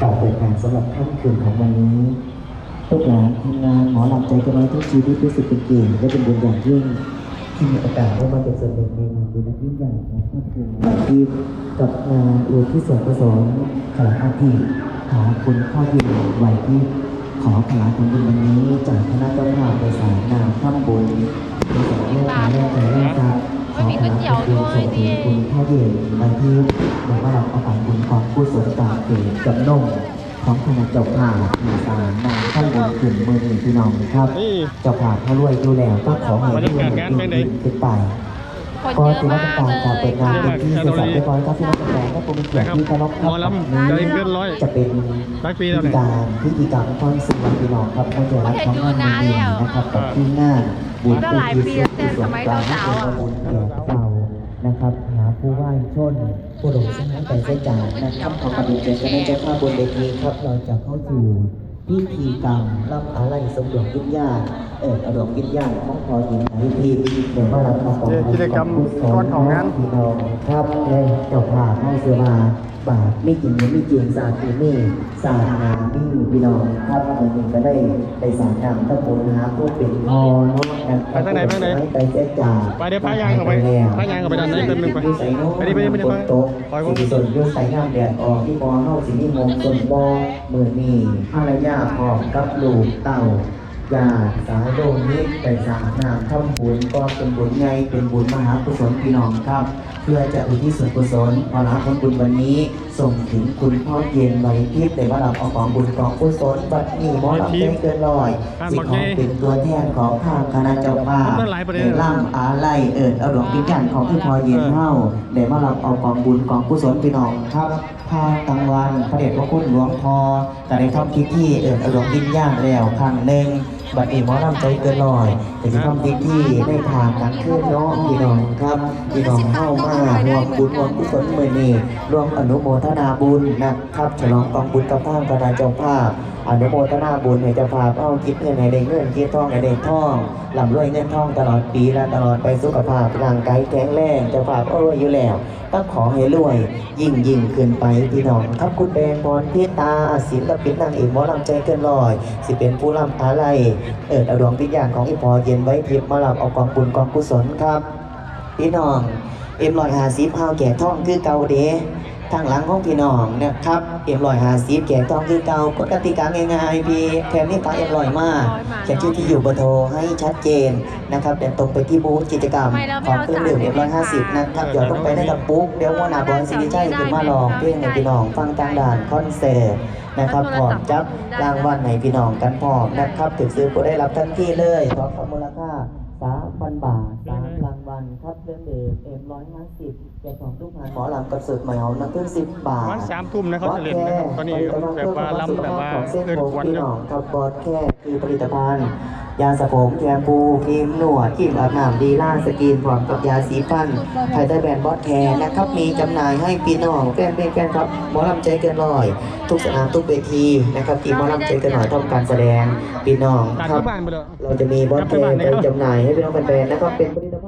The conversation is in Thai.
การเปิดงานสำหรับค่ำคืนของวันนี้ลูกหลานทีมงานหมอหลับใจกันไว้ทุกชีวิตรู้สึกเป็นเกียรติและเป็นบุญอย่างยิ่งที่มีโอกาสได้มาเป็นส่วนหนึ่งในงานบุญอันยิ่งใหญ่ของครอบครัววันที่กับงานอวยที่ส่วนประสงค์ขลาอาทิขอคุณพ่อยินไหวที่ขอขลาทำบุญวันนี้จากคณะเจ้าภาพในสายนามข้ามบุญในสายแรกแรกแรกครับขอขลาทำบุญส่งถึงคุณพ่อเย็นวันที่ ของบุญของผู้สนตาเกิดกับนงของคณะเจ้าภาพในสายนามข้ามบุญกลุ่มมือหนึ่งพี่น้องครับนี่เจ้าภาพเขารวยดูแล้วก็ขอให้บรรยากาศงานเป็นไงขึ้นไปคนก็เยอะถือว่ามากเป็นการเลขอเปิดยงานค่ะเป็นที่เสร็จสับเรียบร้อยครับพี่น้องแฟนก็คงเป็นเกียรติที่เคารพหมอลำได้เกินร้อยจะเป็นหลายปีพิแล้วธีเนี่ยการพิธีกรรมคอนเสิร์ตพี่น้องครับไม่ใช่รับของงานในเดียวนะครับกับที่หน้าบุญก็หลายปีแล้วแต่สมัยสาวๆอะบุญแก่เก่านะครับหา ผู้ว่าชนผู้หลงสนามไปเส้นจานนะครับขอกระดูกเจจะได้เจ้าภาบนเวทีครับเราจะเข้าสู่พิธีกรรมรับอะไรสมดวงวิญญาณเออดวงวิญญาณของพอหญิงไหนทีหรือว่าเราทำของกิจกรรมก่อนของงานครับเลยจบผ่าพให้เสือมา บาทไม่จริงหรือไม่จริงศาสตร์ที่นี่ศาสตร์นามีพี่น้องครับวันนี้ก็ได้ได้สารนำทั้งหมดนะผู้เป็นพอเนาะนะไปทางไหนไปทางไหนไปเจ๊จ่าไปเดี๋ยวพายางเข้าไปพายางเข้าไปด้านในเติมหนึ่งไปไปดิไปดิไปดิไปโต๊ะปล่อยผมสิส่วนยุ่งใส่งามแดดออกที่มอเฮาสิมีมงส่วนบอมือนีภรรยาพร้อมกับลูกเต่า ญาติสายโลนิไปสร้างนามทำบุญก็เป็นบุญใหญ่เป็นบุญมหากุศลพี่น้องครับ เพื่อจะอุทิศส่วนกุศลพอรับผลบุญวันนี้ ส่งถึงคุณพ่อเย็นใบทิพย์ในว่าเราเอาของบุญกองกุศลบัดนี้หมอลำใจเกินร้อยสิขอเป็นตัวแทนของทางคณะเจ้าภาพในล่ำอาไลเอิดเอาดวงวิญญาณของคุณพ่อเย็นเฮาในว่าเราเอาของบุญกองกุศลพี่น้องครับพาตังวันพระเดชพระคุณหลวงพ่อแต่ในทำพิธีเอิดเอาดวงวิญญาณแล้วครั้งหนึ่ง บัดนี้หมอลำใจเกินหน่อยแต่ที่ทำพิธีได้ผ่างกันขึ้นเนาะพี่น้องครับพี่น้องเข้ามารวมบุญรวมกุศลเมือนี้รวมอนุโมทนาบุญนะครับฉลองกองบุญกับทางคณะเจ้าภาพ อนุโมทนาบุญให้เจ้าภาพเอาคิดเงินให้ได้เงินคิดทองให้ได้ทองลำรวยเงินทองตลอดปีและตลอดไปสุขภาพร่างกายแข็งแรงเจ้าภาพเอารวยอยู่แล้วต้องขอให้รวย ยิ่งยิ่งขึ้นไปพี่น้องครับคุณแดงพรพิตาศิลปินนางเอกหมอลำใจเกินร้อย สิเป็นผู้ลำอะไรเอิดเอาดวงวิญญาณของอีพอเย็นไว้ทิพย์มาหลับเอากองบุญกองกุศลครับ พี่น้องเอ็มลอยหาซีพาวแก่ท่องคือเกาเด ทางหลังของพี่น้องนะครับเอ็มลอยหาซีแก่ท่องคือเก่ากฎกติกาง่ายๆพี่แค่นี้ฟังเอ็มลอยมากเขียนชื่อที่อยู่เบอร์โทรให้ชัดเจนนะครับเดินตรงไปที่บูธกิจกรรมของเครื่องดื่มเอ็มลอยห้าสิบนะครับหยอดลงไปได้กับปุ๊บเดี๋ยวว่าหนาบอลสิริชัยขึ้นมาลองเพลงในพี่น้องฟังกลางด่านคอนเสิร์ตนะครับพร้อมจับรางวัลในพี่น้องกันพร้อมนะครับถึงซื้อก็ได้รับทันทีเลยพร้อมกับมูลค่าสามพันบาทสามรา งวัลครับเครื่องดื่มเอ็มร้อยห้าสิบแก่ของทุกงานหมอลำกระสือใหม่เอาน้ำพึ่งสิบบาทวันสามทุ่มนะเขาจะเล่นนะครับตอนนี้แบบว่าล้ำแบบว่าของเส้นเกินผมวันพี่แล้วน้องครับบอสแค่คือผลิตภัณฑ์ยาสระผมแชมพูครีมหนวดครีมอาบน้ำดีล่าสกินพร้อมกับยาสีฟันภายใต้แบรนด์บอสแคร์นะครับ มีจำหน่ายให้พี่น้องแฟนเพลงแฟนครับหมอลำใจเกินร้อย ทุกสนามทุกเวทีนะครับที่หมอลำใจเกินร้อยทำการแสดงพี่น้องตัดครัเข้าบบ้านไปเลยเราจะมีบอสแคร์ไปจำหน่ายให้พี่น้องแฟนๆนะครับเป็นผลิตภัณฑ์